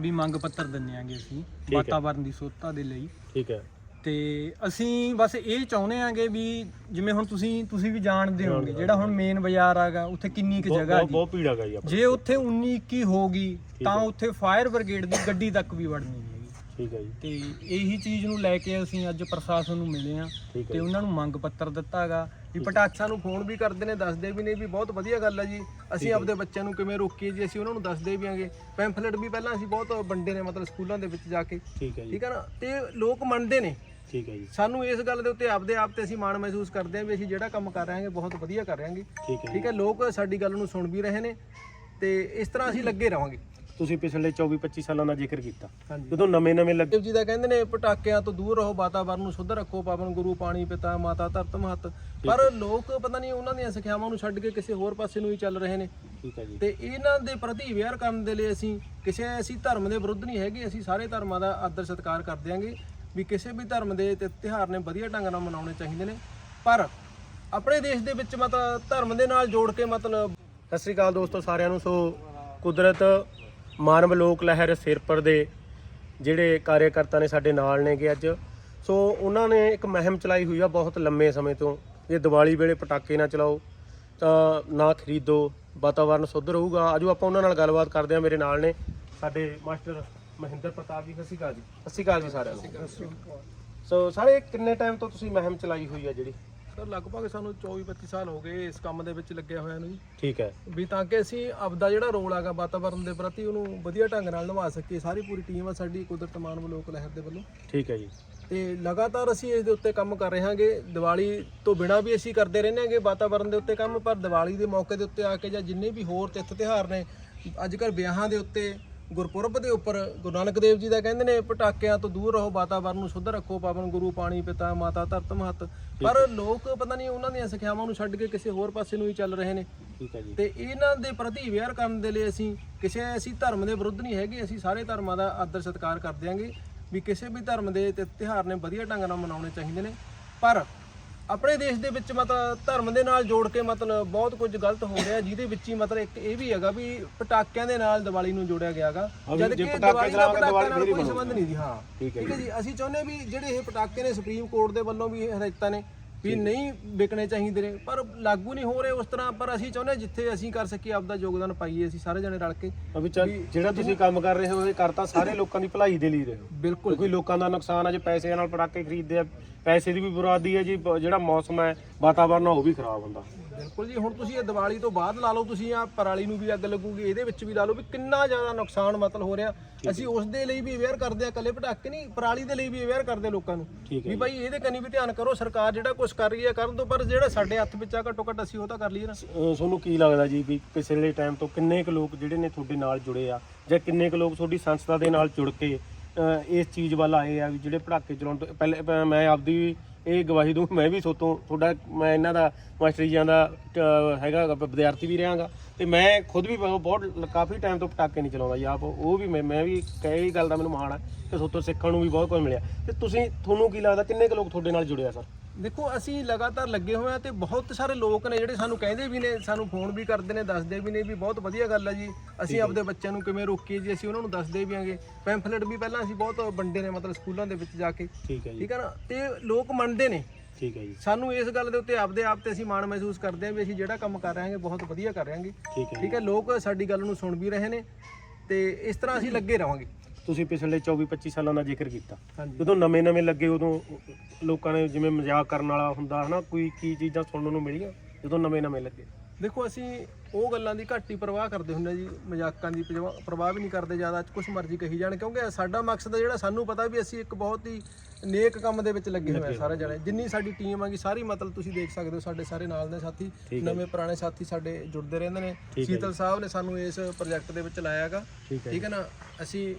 ਵੀ ਮੰਗ ਪੱਤਰ ਦਿੰਨੇ ਆਂਗੇ ਅਸੀਂ ਹੈ। ਵਾਤਾਵਰਣ ਦੀ ਸੁਰੱਖਿਆ ਦੇ ਲਈ। ਠੀਕ ਹੈ। ਤੇ ਅਸੀਂ ਬਸ ਇਹ ਚਾਹੁੰਦੇ ਆਂਗੇ ਵੀ ਜਿਵੇਂ ਹੁਣ ਤੁਸੀਂ ਤੁਸੀਂ ਵੀ ਜਾਣਦੇ ਹੋਗੇ ਜਿਹੜਾ ਹੁਣ ਮੇਨ ਬਾਜ਼ਾਰ ਆਗਾ ਉੱਥੇ ਕਿੰਨੀ ਕੁ ਬਹੁਤ- ਜਗ੍ਹਾ ਬਹੁਤ ਜੀ। ਬਹੁਤ ਭੀੜ ਹੈਗਾ ਜੀ ਉੱਥੇ 19 21 ਹੋਗੀ ਤਾਂ ਹੈ। ਉੱਥੇ ਫਾਇਰ ਬ੍ਰਿਗੇਡ ਦੀ ਗੱਡੀ ਤੱਕ ਵੀ ਵੜਨੀ ਹੈਗੀ। ਠੀਕ ਹੈ ਜੀ। ਤੇ ਇਹੀ ਚੀਜ਼ ਨੂੰ ਲੈ ਕੇ ਅਸੀਂ ਅੱਜ ਪ੍ਰਸ਼ਾਸਨ ਨੂੰ ਮਿਲੇ ਆ ਠੀਕ ਤੇ ਉਹਨਾਂ ਨੂੰ ਮੰਗ ਪੱਤਰ ਦਿੱਤਾਗਾ ਵੀ ਪਟਾਖਾ ਨੂੰ ਫੋਨ ਵੀ ਕਰਦੇ ਨੇ ਦੱਸਦੇ ਵੀ ਨੇ ਵੀ ਬਹੁਤ ਵਧੀਆ ਗੱਲ ਹੈ ਜੀ। ਅਸੀਂ ਆਪਦੇ ਬੱਚਿਆਂ ਨੂੰ ਕਿਵੇਂ ਰੋਕੀਏ ਜੀ ਅਸੀਂ ਉਹਨਾਂ ਨੂੰ ਦੱਸਦੇ ਵੀ ਆਂਗੇ। ਪੈਂਫਲੇਟ ਵੀ ਪਹਿਲਾਂ ਅਸੀਂ ਬਹੁਤ ਵੰਡੇ ਨੇ ਮਤਲਬ ਸਕੂਲਾਂ ਦੇ ਵਿੱਚ ਜਾ ਕੇ। ਠੀਕ ਹੈ ਜੀ। ਠੀਕ ਹੈ ਨਾ? ਤੇ ਲੋਕ ਮੰਨਦੇ ਨੇ। ਠੀਕ ਹੈ ਜੀ। ਸਾਨੂੰ ਇਸ ਗੱਲ ਦੇ ਉੱਤੇ ਆਪਦੇ ਆਪ ਤੇ ਅਸੀਂ ਮਾਣ ਮਹਿਸੂਸ ਕਰਦੇ ਹਾਂ ਵੀ ਅਸੀਂ ਜਿਹੜਾ ਕੰਮ ਕਰ ਰਹੇ ਹਾਂਗੇ ਬਹੁਤ ਵਧੀਆ ਕਰ ਰਹੇ ਹਾਂਗੇ ਠੀਕ ਹੈ ਠੀਕ ਹੈ ਲੋਕ ਸਾਡੀ ਗੱਲ ਨੂੰ ਸੁਣ ਵੀ ਰਹੇ ਨੇ ਤੇ ਇਸ ਤਰ੍ਹਾਂ ਅਸੀਂ ਲੱਗੇ ਰਵਾਂਗੇ ਤੁਸੀਂ ਪਿਛਲੇ 24 25 ਸਾਲਾਂ ਦਾ ਜ਼ਿਕਰ ਕੀਤਾ। ਹਾਂਜੀ। ਜਦੋਂ ਨਵੇਂ ਨਵੇਂ ਲੱਗੇ ਜੀ ਦਾ ਕਹਿੰਦੇ ਨੇ ਪਟਾਕਿਆਂ ਤੋਂ ਦੂਰ ਰਹੋ ਵਾਤਾਵਰਨ ਨੂੰ ਸ਼ੁੱਧ ਰੱਖੋ ਪਾਵਨ ਗੁਰੂ ਪਾਣੀ ਪਿਤਾ ਮਾਤਾ ਧਰਤ ਮਹਤ ਪਰ ਲੋਕ ਪਤਾ ਨਹੀਂ ਉਹਨਾਂ ਦੀਆਂ ਸਿੱਖਿਆਵਾਂ ਨੂੰ ਛੱਡ ਕੇ ਕਿਸੇ ਹੋਰ ਪਾਸੇ ਨੂੰ ਹੀ ਚੱਲ ਰਹੇ ਨੇ। ਠੀਕ ਹੈ ਜੀ। ਤੇ ਇਹਨਾਂ ਦੇ ਪ੍ਰਤੀ ਅਵੇਅਰ ਕਰਨ ਦੇ ਲਈ ਅਸੀਂ ਕਿਸੇ ਅਸੀਂ ਧਰਮ ਦੇ ਵਿਰੁੱਧ ਨਹੀਂ ਹੈਗੇ ਅਸੀਂ ਸਾਰੇ ਧਰਮਾਂ ਦਾ ਆਦਰ ਸਤਿਕਾਰ ਕਰਦੇ ਹਾਂਗੇ ਵੀ ਕਿਸੇ ਵੀ ਧਰਮ ਦੇ ਤੇ ਤਿਉਹਾਰ ਨੇ ਵਧੀਆ ਢੰਗ ਨਾਲ ਮਨਾਉਣੇ ਚਾਹੀਦੇ ਨੇ। ਪਰ ਆਪਣੇ ਦੇਸ਼ ਦੇ ਵਿੱਚ ਮਤਲਬ ਧਰਮ ਦੇ ਨਾਲ ਜੋੜ ਕੇ ਮਤਲਬ ਸਤਿ ਸ੍ਰੀ ਅਕਾਲ ਦੋਸਤੋ ਸਾਰਿਆਂ ਨੂੰ। ਸੋ ਕੁਦਰਤ ਮਾਨਵ ਲੋਕ ਲਹਿਰ ਸਿਰਪਰ ਦੇ ਜਿਹੜੇ ਕਾਰਜਕਰਤਾ ਨੇ ਸਾਡੇ ਨਾਲ ਨੇਗੇ ਅੱਜ। ਸੋ ਉਹਨਾਂ ਨੇ ਇੱਕ ਮਹਿਮ ਚਲਾਈ ਹੋਈ ਆ ਬਹੁਤ ਲੰਮੇ ਸਮੇਂ ਤੋਂ। ਜੇ ਦੀਵਾਲੀ ਵੇਲੇ ਪਟਾਕੇ ਨਾ ਚਲਾਓ, ਤਾਂ ਨਾ ਖਰੀਦੋ, ਵਾਤਾਵਰਨ ਸ਼ੁੱਧ ਰਹੂਗਾ। ਆਜੋ ਆਪਾਂ ਉਹਨਾਂ ਨਾਲ ਗੱਲਬਾਤ ਕਰਦੇ ਆ ਮੇਰੇ ਨਾਲ ਨੇ ਸਾਡੇ ਮਾਸਟਰ ਮਹਿੰਦਰ ਪ੍ਰਤਾਪ ਜੀ। ਸਤਿ ਸ਼੍ਰੀ ਅਕਾਲ ਜੀ। ਸਤਿ ਸ਼੍ਰੀ ਅਕਾਲ ਜੀ ਸਾਰਿਆਂ ਨੂੰ। ਸੋ ਸਾਰੇ ਕਿੰਨੇ ਟਾਈਮ ਤੋਂ ਤੁਸੀਂ ਮਹਿਮ ਚਲਾਈ ਹੋਈ ਆ ਜਿਹੜੀ? ਸਰ ਲਗਭਗ ਸਾਨੂੰ 24 25 ਸਾਲ ਹੋ ਗਏ ਇਸ ਕੰਮ ਦੇ ਵਿੱਚ ਲੱਗਿਆ ਹੋਇਆ ਨੂੰ ਜੀ। ਠੀਕ ਹੈ। ਵੀ ਤਾਂ ਕਿ ਅਸੀਂ ਆਪਦਾ ਜਿਹੜਾ ਰੋਲ ਹੈਗਾ ਵਾਤਾਵਰਨ ਦੇ ਪ੍ਰਤੀ ਉਹਨੂੰ ਵਧੀਆ ਢੰਗ ਨਾਲ ਨਿਭਾ ਸਕੀਏ। ਸਾਰੀ ਪੂਰੀ ਟੀਮ ਆ ਸਾਡੀ ਕੁਦਰਤ ਮਾਨਵ ਲੋਕ ਲਹਿਰ ਦੇ ਵੱਲੋਂ। ਠੀਕ ਹੈ ਜੀ। ਤੇ ਲਗਾਤਾਰ ਅਸੀਂ ਇਸ ਦੇ ਉੱਤੇ ਕੰਮ ਕਰ ਰਹੇ ਹਾਂਗੇ। ਦੀਵਾਲੀ ਤੋਂ ਬਿਨਾਂ ਵੀ ਅਸੀਂ ਕਰਦੇ ਰਹਿੰਦੇ ਹਾਂਗੇ ਵਾਤਾਵਰਨ ਦੇ ਉੱਤੇ ਕੰਮ ਪਰ ਦੀਵਾਲੀ ਦੇ ਮੌਕੇ ਦੇ ਉੱਤੇ ਆ ਕੇ ਜਾਂ ਜਿੰਨੇ ਵੀ ਹੋਰ ਤਿੱਥ ਤਿਉਹਾਰ ਨੇ ਅੱਜ ਕੱਲ੍ਹ ਵਿਆਹਾਂ ਦੇ ਉੱਤੇ ਗੁਰਪੁਰਬ ਦੇ ਉੱਪਰ ਗੁਰੂ ਨਾਨਕ ਦੇਵ ਜੀ ਦਾ ਕਹਿੰਦੇ ਨੇ ਪਟਾਕਿਆਂ ਤੋਂ ਦੂਰ ਰਹੋ ਵਾਤਾਵਰਨ ਨੂੰ ਸ਼ੁੱਧ ਰੱਖੋ ਪਾਵਨ ਗੁਰੂ ਪਾਣੀ ਪਿਤਾ ਮਾਤਾ ਧਰਤ ਮਹਤ। ਪਰ ਲੋਕ ਪਤਾ ਨਹੀਂ ਉਹਨਾਂ ਦੀਆਂ ਸਿੱਖਿਆਵਾਂ ਨੂੰ ਛੱਡ ਕੇ ਕਿਸੇ ਹੋਰ ਪਾਸੇ ਨੂੰ ਹੀ ਚੱਲ ਰਹੇ ਨੇ। ਠੀਕ ਹੈ ਜੀ। ਤੇ ਇਹਨਾਂ ਦੇ ਪ੍ਰਤੀ ਅਵੇਅਰ ਕਰਨ ਦੇ ਲਈ ਅਸੀਂ ਕਿਸੇ ਅਸੀਂ ਧਰਮ ਦੇ ਵਿਰੁੱਧ ਨਹੀਂ ਹੈਗੇ ਅਸੀਂ ਸਾਰੇ ਧਰਮਾਂ ਦਾ ਆਦਰ ਸਤਿਕਾਰ ਕਰਦੇ ਹਾਂਗੇ ਵੀ ਕਿਸੇ ਵੀ ਧਰਮ ਦੇ ਤੇ ਤਿਉਹਾਰ ਨੇ ਵਧੀਆ ਢੰਗ ਨਾਲ ਮਨਾਉਣੇ ਚਾਹੀਦੇ ਨੇ। ਪਰ ਆਪਣੇ ਦੇਸ਼ ਦੇ ਵਿੱਚ ਮਤਲਬ ਧਰਮ ਦੇ ਨਾਲ ਜੋੜ ਕੇ ਮਤਲਬ ਬਹੁਤ ਕੁਝ ਗਲਤ ਹੋ ਰਿਹਾ ਜਿਹਦੇ ਵਿੱਚ ਹੀ ਮਤਲਬ ਇੱਕ ਇਹ ਵੀ ਹੈਗਾ ਵੀ ਪਟਾਕਿਆਂ ਦੇ ਨਾਲ ਦੀਵਾਲੀ ਨੂੰ ਜੋੜਿਆ ਗਿਆਗਾ ਹਾਂ ਵੀ ਜਦ ਕਿ ਦੀਵਾਲੀ ਦਾ ਪਟਾਕਿਆਂ ਨਾਲ ਕੋਈ। ਸੰਬੰਧ ਨਹੀਂ ਜੀ ਹਾਂ। ਠੀਕ ਹੈ ਜੀ। ਅਸੀਂ ਚਾਹੁੰਦੇ ਵੀ ਜਿਹੜੇ ਇਹ ਪਟਾਕੇ ਨੇ ਸੁਪਰੀਮ ਕੋਰਟ ਦੇ ਵੱਲੋਂ ਵੀ ਹਦਾਇਤਾਂ ਨੇ ਵੀ ਨਹੀਂ ਵਿਕਣੇ ਚਾਹੀਦੇ ਨੇ ਪਰ ਲਾਗੂ ਨਹੀਂ ਹੋ ਰਹੇ ਉਸ ਤਰ੍ਹਾਂ ਪਰ ਅਸੀਂ ਚਾਹੁੰਦੇ ਜਿੱਥੇ ਅਸੀਂ ਕਰ ਸਕੀਏ ਆਪਦਾ ਯੋਗਦਾਨ ਪਾਈਏ ਅਸੀਂ ਸਾਰੇ ਜਣੇ ਰਲ ਕੇ। ਚੱਲ ਜਿਹੜਾ ਤੁਸੀਂ ਕੰਮ ਕਰ ਰਹੇ ਹੋ ਇਹ ਕਰਤਾ ਸਾਰੇ ਲੋਕਾਂ ਦੀ ਭਲਾਈ ਦੇ ਲਈ ਰਹੇ ਹੋ। ਬਿਲਕੁਲ। ਕੋਈ ਲੋਕਾਂ ਦਾ ਨੁਕਸਾਨ ਹੈ ਜੇ ਪੈਸੇ ਨਾਲ ਪਟਾਕੇ ਖਰੀਦਦੇ ਆ ਪੈਸੇ ਦੀ ਵੀ ਬੁਰਾਦੀ ਹੈ ਜੀ ਜਿਹੜਾ ਮੌਸਮ ਹੈ ਵਾਤਾਵਰਨ ਉਹ ਵੀ ਖਰਾਬ ਹੁੰਦਾ। ਬਿਲਕੁਲ ਜੀ ਹੁਣ ਤੁਸੀਂ ਇਹ ਦੀਵਾਲੀ ਤੋਂ ਬਾਅਦ ਲਾ ਲਓ ਤੁਸੀਂ ਆ ਪਰਾਲੀ ਨੂੰ ਵੀ ਅੱਗ ਲੱਗੂਗੀ ਇਹਦੇ ਵਿੱਚ ਵੀ ਲਾ ਲਓ ਵੀ ਕਿੰਨਾ ਜ਼ਿਆਦਾ ਨੁਕਸਾਨ ਮਤਲਬ ਹੋ ਰਿਹਾ। ਅਸੀਂ ਉਸ ਦੇ ਲਈ ਵੀ ਅਵੇਅਰ ਕਰਦੇ ਆ ਕੱਲੇ ਪਟਾਕੇ ਨਹੀਂ ਪਰਾਲੀ ਦੇ ਲਈ ਵੀ ਅਵੇਅਰ ਕਰਦੇ ਲੋਕਾਂ ਨੂੰ ਵੀ ਭਾਈ ਇਹਦੇ ਕੰਨੀ ਵੀ ਧਿਆਨ ਕਰੋ ਸਰਕਾਰ ਜਿਹੜਾ ਕੁਝ ਕਰ ਰਹੀ ਹੈ ਕਰਨ ਤੋਂ ਪਰ ਜਿਹੜਾ ਸਾਡੇ ਹੱਥ ਵਿੱਚ ਆ ਘੱਟੋ ਘੱਟ ਅਸੀਂ ਉਹ ਤਾਂ ਕਰ ਲਈਏ ਨਾ। ਤੁਹਾਨੂੰ ਕੀ ਲੱਗਦਾ ਜੀ ਵੀ ਪਿਛਲੇ ਟਾਈਮ ਤੋਂ ਕਿੰਨੇ ਕੁ ਲੋਕ ਜਿਹੜੇ ਨੇ ਤੁਹਾਡੇ ਨਾਲ ਜੁੜੇ ਆ ਜਾਂ ਕਿੰਨੇ ਕੁ ਲੋਕ ਤੁਹਾਡੀ ਸੰਸਥਾ ਦੇ ਨਾਲ ਜੁੜ ਕੇ ਇਸ ਚੀਜ਼ ਵੱਲ ਆਏ ਆ ਵੀ ਜਿਹੜੇ ਪਟਾਕੇ ਚਲਾਉਣ ਤੋਂ ਪਹਿਲੇ ਪ- ਮੈਂ ਆਪਦੀ ਇਹ ਗਵਾਹੀ ਦੂੰ ਮੈਂ ਵੀ ਸੋਤੋਂ ਤੁਹਾਡਾ ਮੈਂ ਇਹਨਾਂ ਦਾ ਮਾਸਟਰੀ ਜਾਂ ਦਾ ਅਹ, ਹੈਗਾ ਗਾ, ਵਿਦਿਆਰਥੀ ਵੀ ਰਹਾਂਗਾ ਤੇ ਮੈਂ ਖੁਦ ਵੀ ਬਹੁਤ ਬਹੁਤ ਕਾਫੀ ਟਾਈਮ ਤੋਂ ਪਟਾਕੇ ਨਹੀਂ ਚਲਾਉਂਦਾ ਜੀ ਆਪ ਉਹ ਵੀ ਮੈਂ ਮੈਂ ਵੀ ਕਹੇ ਇਹ ਗੱਲ ਦਾ ਮੈਨੂੰ ਮਾਣ ਆ ਕਿ ਸੋਤੋਂ ਸਿੱਖਣ ਨੂੰ ਵੀ ਬਹੁਤ ਕੁਝ ਮਿਲਿਆ। ਤੇ ਤੁਸੀਂ ਤੁਹਾਨੂੰ ਕੀ ਲੱਗਦਾ ਕਿੰਨੇ ਕੁ ਲੋਕ ਤੁਹਾਡੇ ਨਾਲ ਜੁੜਿਆ ਸਰ? ਦੇਖੋ ਅਸੀਂ ਲਗਾਤਾਰ ਲੱਗੇ ਹੋਏ ਆ ਤੇ ਬਹੁਤ ਸਾਰੇ ਲੋਕ ਨੇ ਜਿਹੜੇ ਸਾਨੂੰ ਕਹਿੰਦੇ ਵੀ ਨੇ ਸਾਨੂੰ ਫੋਨ ਵੀ ਕਰਦੇ ਨੇ ਦੱਸਦੇ ਵੀ ਨੇ ਵੀ ਬਹੁਤ ਵਧੀਆ ਗੱਲ ਹੈ ਜੀ। ਅਸੀਂ ਆਪਦੇ ਬੱਚਿਆਂ ਨੂੰ ਕਿਵੇਂ ਰੋਕੀਏ ਜੀ ਅਸੀਂ ਉਹਨਾਂ ਨੂੰ ਦੱਸਦੇ ਵੀ ਆਂਗੇ। ਪੈਂਫਲੇਟ ਵੀ ਪਹਿਲਾਂ ਅਸੀਂ ਬਹੁਤ ਵੰਡੇ ਨੇ ਮਤਲਬ ਸਕੂਲਾਂ ਦੇ ਵਿੱਚ ਜਾ ਕੇ। ਠੀਕ ਹੈ ਜੀ। ਠੀਕ ਹੈ ਨਾ? ਤੇ ਲੋਕ ਮੰਨਦੇ ਨੇ। ਠੀਕ ਹੈ ਜੀ। ਸਾਨੂੰ ਇਸ ਗੱਲ ਦੇ ਉੱਤੇ ਆਪਦੇ ਆਪ ਤੇ ਅਸੀਂ ਮਾਣ ਮਹਿਸੂਸ ਕਰਦੇ ਹਾਂ ਵੀ ਅਸੀਂ ਜਿਹੜਾ ਕੰਮ ਕਰ ਰਹੇ ਹਾਂਗੇ ਬਹੁਤ ਵਧੀਆ ਕਰ ਰਹੇ ਹਾਂਗੇ। ਠੀਕ ਹੈ ਠੀਕ ਹੈ ਲੋਕ ਸਾਡੀ ਗੱਲ ਨੂੰ ਸੁਣ ਵੀ ਰਹੇ ਨੇ ਤੇ ਇਸ ਤਰ੍ਹਾਂ ਅਸੀਂ ਲੱਗੇ ਰਵਾਂਗੇ ਤੁਸੀਂ ਪਿਛਲੇ 24 25 ਸਾਲਾਂ ਦਾ ਜ਼ਿਕਰ ਕੀਤਾ। ਹਾਂਜੀ। ਜਦੋਂ ਨਵੇਂ ਨਵੇਂ ਲੱਗੇ ਉਦੋਂ ਲੋਕਾਂ ਨੇ ਜਿਵੇਂ ਮਜ਼ਾਕ ਕਰਨ ਵਾਲਾ ਹੁੰਦਾ ਹਨਾ ਕੋਈ ਕੀ ਚੀਜ਼ਾਂ ਸੁਣਨ ਨੂੰ ਮਿਲੀਆਂ ਜਦੋਂ ਨਵੇਂ ਨਵੇਂ ਲੱਗੇ? ਦੇਖੋ ਅਸੀਂ ਉਹ ਗੱਲਾਂ ਦੀ ਘੱਟ ਹੀ ਪਰਵਾਹ ਕਰਦੇ ਹੁੰਦੇ ਜੀ ਮਜ਼ਾਕਾਂ ਦੀ ਪਰਵਾ- ਪਰਵਾਹ ਵੀ ਨਹੀਂ ਕਰਦੇ ਜ਼ਿਆਦਾ ਕੁਝ ਮਰਜ਼ੀ ਕਹੀ ਜਾਣ ਕਿਉਂਕਿ ਸਾਡਾ ਮਕਸਦ ਜਿਹੜਾ ਸਾਨੂੰ ਪਤਾ ਵੀ ਅਸੀਂ ਇੱਕ ਬਹੁਤ ਹੀ ਨੇਕ ਕੰਮ ਦੇ ਵਿੱਚ ਲੱਗੇ ਹੋਏ ਆ ਸਾਰੇ ਜਣੇ। ਜਿੰਨੀ ਸਾਡੀ ਟੀਮ ਆਗੀ ਸਾਰੀ ਮਤਲਬ ਤੁਸੀਂ ਦੇਖ ਸਕਦੇ ਹੋ ਸਾਡੇ ਸਾਰੇ ਨਾਲ ਦੇ ਸਾਥੀ ਨਵੇਂ ਪੁਰਾਣੇ ਸਾਥੀ ਸਾਡੇ ਜੁੜਦੇ ਰਹਿੰਦੇ ਨੇ। ਸ਼ੀਤਲ ਸਾਹਿਬ ਨੇ ਸਾਨੂੰ ਇਸ ਪ੍ਰੋਜੈਕਟ ਦੇ ਵਿੱਚ ਲਾਇਆ ਹੈਗਾ। ਠੀਕ ਹੈ ਠੀਕ ਹੈ ਨਾ? ਅਸੀਂ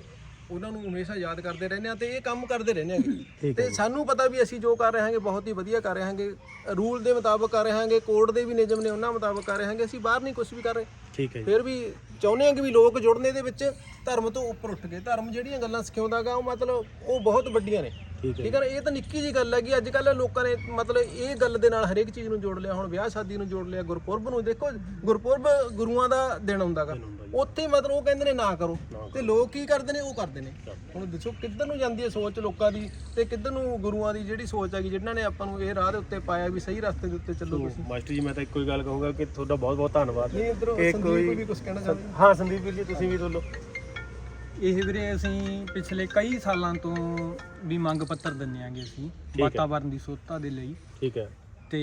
ਉਹਨਾਂ ਨੂੰ ਹਮੇਸ਼ਾ ਯਾਦ ਕਰਦੇ ਰਹਿੰਦੇ ਆ ਤੇ ਇਹ ਕੰਮ ਕਰਦੇ ਰਹਿੰਦੇ ਠੀਕ ਤੇ ਸਾਨੂੰ ਪਤਾ ਵੀ ਅਸੀਂ ਜੋ ਕਰ ਰਹੇ ਹਾਂਗੇ ਬਹੁਤ ਹੀ ਵਧੀਆ ਕਰ ਰਹੇ ਹਾਂਗੇ। ਰੂਲ ਦੇ ਮੁਤਾਬਕ ਕਰ ਰਹੇ ਹਾਂਗੇ ਕੋਰਟ ਦੇ ਵੀ ਨਿਯਮ ਨੇ ਉਹਨਾਂ ਮੁਤਾਬਕ ਕਰ ਰਹੇ ਹਾਂਗੇ। ਅਸੀਂ ਬਾਹਰ ਨਹੀਂ ਕੁਝ ਵੀ ਕਰ ਰਹੇ। ਠੀਕ ਹੈ ਫਿਰ ਵੀ ਚਾਹੁੰਦੇ ਹਾਂ ਕਿ ਵੀ ਲੋਕ ਜੁੜਨੇ ਦੇ ਵਿੱਚ ਧਰਮ ਤੋਂ ਉੱਪਰ ਉੱਠ ਕੇ ਧਰਮ ਜਿਹੜੀਆਂ ਗੱਲਾਂ ਸਿਖਾਉਂਦਾਗਾ ਉਹ ਮਤਲਬ ਉਹ ਬਹੁਤ ਵੱਡੀਆਂ ਨੇ। ਠੀਕ ਹੈ ਠੀਕ ਹੈ ਨਾ? ਇਹ ਤਾਂ ਨਿੱਕੀ ਜੀ ਗੱਲ ਹੈ ਕਿ ਅੱਜ ਕੱਲ ਲੋਕਾਂ ਨੇ ਮਤਲਬ ਇਹ ਗੱਲ ਦੇ ਨਾਲ ਹਰੇਕ ਚੀਜ਼ ਨੂੰ ਜੋੜ ਲਿਆ ਹੁਣ ਵਿਆਹ ਸ਼ਾਦੀ ਨੂੰ ਜੋੜ ਲਿਆ ਗੁਰਪੁਰਬ ਨੂੰ ਦੇਖੋ ਗੁਰਪੁਰਬ ਗੁਰੂਆਂ ਦਾ ਦਿਨ ਹੁੰਦਾਗਾ ਉੱਥੇ ਮਤਲਬ ਉਹ ਕਹਿੰਦੇ ਨੇ ਨਾ ਕਰੋ। ਤੇ ਲੋਕ ਕੀ ਕਰਦੇ ਨੇ? ਉਹ ਕਰਦੇ ਨੇ। ਹੁਣ ਦੱਸੋ ਕਿੱਧਰ ਨੂੰ ਜਾਂਦੀ ਹੈ ਸੋਚ ਲੋਕਾਂ ਦੀ ਤੇ ਕਿੱਧਰ ਨੂੰ ਗੁਰੂਆਂ ਦੀ ਜਿਹੜੀ ਸੋਚ ਹੈਗੀ ਜਿਨ੍ਹਾਂ ਨੇ ਆਪਾਂ ਨੂੰ ਇਹ ਰਾਹ ਦੇ ਉੱਤੇ ਪਾਇਆ ਵੀ ਸਹੀ ਰਸਤੇ ਦੇ ਉੱਤੇ ਚੱਲੋ ਤੁਸੀਂ? ਮਾਸਟਰ ਜੀ ਮੈਂ ਤਾਂ ਇੱਕੋ ਹੀ ਗੱਲ ਕਹੂੰਗਾ ਕਿ ਤੁਹਾਡਾ ਬਹੁਤ ਬਹੁਤ ਧੰਨਵਾਦ। ਨਹੀਂ ਇਧਰੋਂ ਸੰਦੀਪ ਕੋਈ- ਵੀ ਕੁਝ ਕਹਿਣਾ ਚਾਹੁੰਦੇ ਹਾਂ ਸੰਦੀਪ ਵੀਰ ਜੀ ਤੁਸੀਂ ਵੀ ਬੋਲੋ। ਇਹ ਵੀਰੇ ਅਸੀਂ ਪਿਛਲੇ ਕਈ ਸਾਲਾਂ ਤੋਂ ਵੀ ਮੰਗ ਪੱਤਰ ਦਿੰਨੇ ਆਂਗੇ ਅਸੀਂ ਹੈ। ਵਾਤਾਵਰਣ ਦੀ ਸੁਰੱਖਿਆ ਦੇ ਲਈ। ਠੀਕ ਹੈ। ਤੇ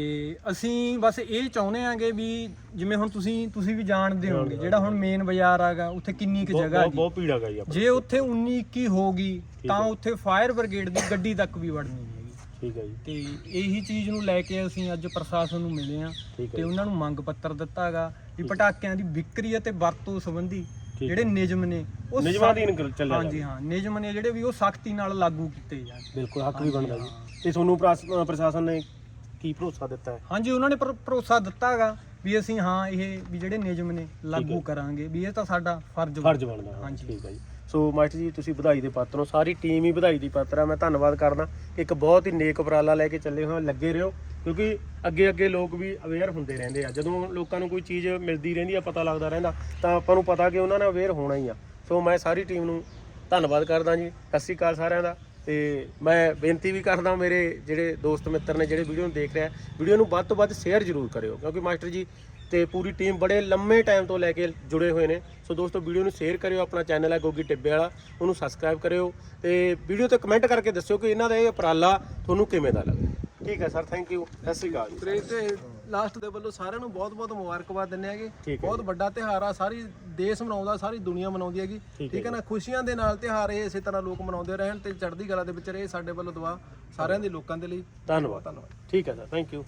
ਅਸੀਂ ਬਸ ਇਹ ਚਾਹੁੰਦੇ ਆਂਗੇ ਵੀ ਜਿਵੇਂ ਹੁਣ ਤੁਸੀਂ ਤੁਸੀਂ ਵੀ ਜਾਣਦੇ ਹੋਗੇ ਜਿਹੜਾ ਹੁਣ ਮੇਨ ਬਾਜ਼ਾਰ ਆਗਾ ਉੱਥੇ ਕਿੰਨੀ ਕੁ ਬਹੁਤ ਜਗ੍ਹਾ ਬਹੁਤ- ਬਹੁਤ ਭੀੜ ਗਈ ਆਪਾਂ ਜੇ ਉੱਥੇ 19 21 ਹੋਗੀ ਤਾਂ ਉੱਥੇ ਫਾਇਰ ਬ੍ਰਿਗੇਡ ਦੀ ਗੱਡੀ ਤੱਕ ਵੀ ਵੜਨੀ ਨਹੀਂ ਹੈਗੀ। ਠੀਕ ਹੈ ਜੀ। ਤੇ ਇਹੀ ਚੀਜ਼ ਨੂੰ ਲੈ ਕੇ ਅਸੀਂ ਅੱਜ ਪ੍ਰਸ਼ਾਸਨ ਨੂੰ ਮਿਲੇ ਆ ਠੀਕ ਤੇ ਉਹਨਾਂ ਨੂੰ ਮੰਗ ਪੱਤਰ ਦਿੱਤਾਗਾ ਵੀ ਪਟਾਕਿਆਂ ਦੀ ਵਿਕਰੀ ਅਤੇ ਵਰਤੋਂ ਸੰਬੰਧੀ। ਜਿਹੜੇ ਨਿਯਮ ਨੇ ਉਹ ਨਿਯਮਾਂ ਸਖ਼ਤ- ਅਧੀਨ ਕਰ- ਚੱਲਿਆ ਹਾਂਜੀ ਹਾਂ ਨਿਯਮ ਨੇ ਜਿਹੜੇ ਵੀ ਉਹ ਸਖਤੀ ਨਾਲ ਲਾਗੂ ਕੀਤੇ ਜਾਣ। ਬਿਲਕੁਲ ਹੱਕ ਵੀ ਬਣਦਾ ਜੀ। ਤੇ ਤੁਹਾਨੂੰ ਪ੍ਰਾਸ- ਪ੍ਰਸ਼ਾਸਨ ਨੇ ਕੀ ਭਰੋਸਾ ਦਿੱਤਾ ਹੈ? ਹਾਂਜੀ ਉਹਨਾਂ ਨੇ ਭਰ- ਭਰੋਸਾ ਦਿੱਤਾਗਾ ਵੀ ਅਸੀਂ ਹਾਂ ਇਹ ਵੀ ਜਿਹੜੇ ਨਿਯਮ ਨੇ ਲਾਗੂ ਕਰਾਂਗੇ ਵੀ ਇਹ ਤਾਂ ਸਾਡਾ ਫਰਜ਼ ਫਰਜ਼ ਬਣਦਾ ਹਾਂ, ਹਾਂਜੀ। ਠੀਕ ਹੈ ਜੀ। ਸੋ ਮਾਸਟਰ ਜੀ, ਤੁਸੀਂ ਵਧਾਈ ਦੇ ਪਾਤਰ ਹੋ। ਸਾਰੀ ਟੀਮ ਹੀ ਵਧਾਈ ਦੀ ਪਾਤਰ ਆ। ਮੈਂ ਧੰਨਵਾਦ ਕਰਦਾ। ਇੱਕ ਬਹੁਤ ਹੀ ਨੇਕ ਉਪਰਾਲਾ ਲੈ ਕੇ ਚੱਲੇ ਹੋਏ, ਲੱਗੇ ਰਹੋ। ਕਿਉਂਕਿ ਅੱਗੇ ਅੱਗੇ ਲੋਕ ਵੀ ਅਵੇਅਰ ਹੁੰਦੇ ਰਹਿੰਦੇ ਆ। ਜਦੋਂ ਲੋਕਾਂ ਨੂੰ ਕੋਈ ਚੀਜ਼ ਮਿਲਦੀ ਰਹਿੰਦੀ ਆ, ਪਤਾ ਲੱਗਦਾ ਰਹਿੰਦਾ, ਤਾਂ ਆਪਾਂ ਨੂੰ ਪਤਾ ਕਿ ਉਹਨਾਂ ਨੇ ਅਵੇਅਰ ਹੋਣਾ ਹੀ ਆ। ਸੋ ਮੈਂ ਸਾਰੀ ਟੀਮ ਨੂੰ ਧੰਨਵਾਦ ਕਰਦਾ ਜੀ। ਸਤਿ ਸ਼੍ਰੀ ਅਕਾਲ ਸਾਰਿਆਂ ਦਾ। ਤੇ ਮੈਂ ਬੇਨਤੀ ਵੀ ਕਰਦਾ, ਮੇਰੇ ਜਿਹੜੇ ਦੋਸਤ ਮਿੱਤਰ ਨੇ, ਜਿਹੜੇ ਵੀਡੀਓ ਨੂੰ ਦੇਖ ਰਿਹਾ ਵੀਡੀਓ ਨੂੰ ਵੱਧ ਤੋਂ ਵੱਧ ਸ਼ੇਅਰ ਜ਼ਰੂਰ ਕਰਿਓ। ਕਿਉਂਕਿ ਮਾਸਟਰ ਜੀ ਤੇ ਪੂਰੀ ਟੀਮ ਬੜੇ ਲੰਮੇ ਟਾਈਮ ਤੋਂ ਲੈ ਕੇ ਜੁੜੇ ਹੋਏ ਨੇ। ਸੋ ਦੋਸਤੋ ਵੀਡੀਓ ਨੂੰ ਸ਼ੇਅਰ ਕਰਿਓ ਆਪਣਾ ਚੈਨਲ ਹੈ ਗੋਗੀ ਟਿੱਬੇ ਵਾਲਾ ਉਹਨੂੰ ਸਬਸਕ੍ਰਾਈਬ ਕਰਿਓ ਤੇ ਵੀਡੀਓ ਤੇ ਕਮੈਂਟ ਕਰਕੇ ਦੱਸਿਓ ਕਿ ਇਹਨਾਂ ਦਾ ਇਹ ਉਪਰਾਲਾ ਤੁਹਾਨੂੰ ਕਿਵੇਂ ਦਾ ਲੱਗਾ ਠੀਕ ਹੈ ਸਰ ਥੈਂਕ ਯੂ ਸਤਿ ਸ਼੍ਰੀ ਅਕਾਲ ਜੀ। ਤੇ ਲਾਸਟ ਦੇ ਵੱਲੋਂ ਸਾਰਿਆਂ ਨੂੰ ਬਹੁਤ-ਬਹੁਤ ਮੁਬਾਰਕਬਾਦ ਦਿੰਦੇ ਹੈਗੇ। ਬਹੁਤ ਵੱਡਾ ਤਿਹਾਰ ਆ ਸਾਰੀ ਦੇਸ਼ ਮਨਾਉਂਦਾ ਸਾਰੀ ਦੁਨੀਆ ਮਨਾਉਂਦੀ ਹੈਗੀ। ਠੀਕ ਠੀਕ ਹੈ ਨਾ? ਖੁਸ਼ੀਆਂ ਦੇ ਨਾਲ ਤਿਹਾਰ ਇਹ ਇਸੇ ਤਰ੍ਹਾਂ ਲੋਕ ਮਨਾਉਂਦੇ ਰਹਿਣ ਤੇ ਚੜ੍ਹਦੀ ਕਲਾ ਦੇ ਵਿੱਚ ਰਹੇ ਸਾਡੇ ਵੱਲੋਂ ਦੁਆ ਸਾਰਿਆਂ ਦੇ ਲੋਕਾਂ ਦੇ ਲਈ। ਧੰਨਵਾਦ। ਧੰਨਵਾਦ। ਠੀਕ ਹੈ ਸਰ ਥੈਂਕ ਯੂ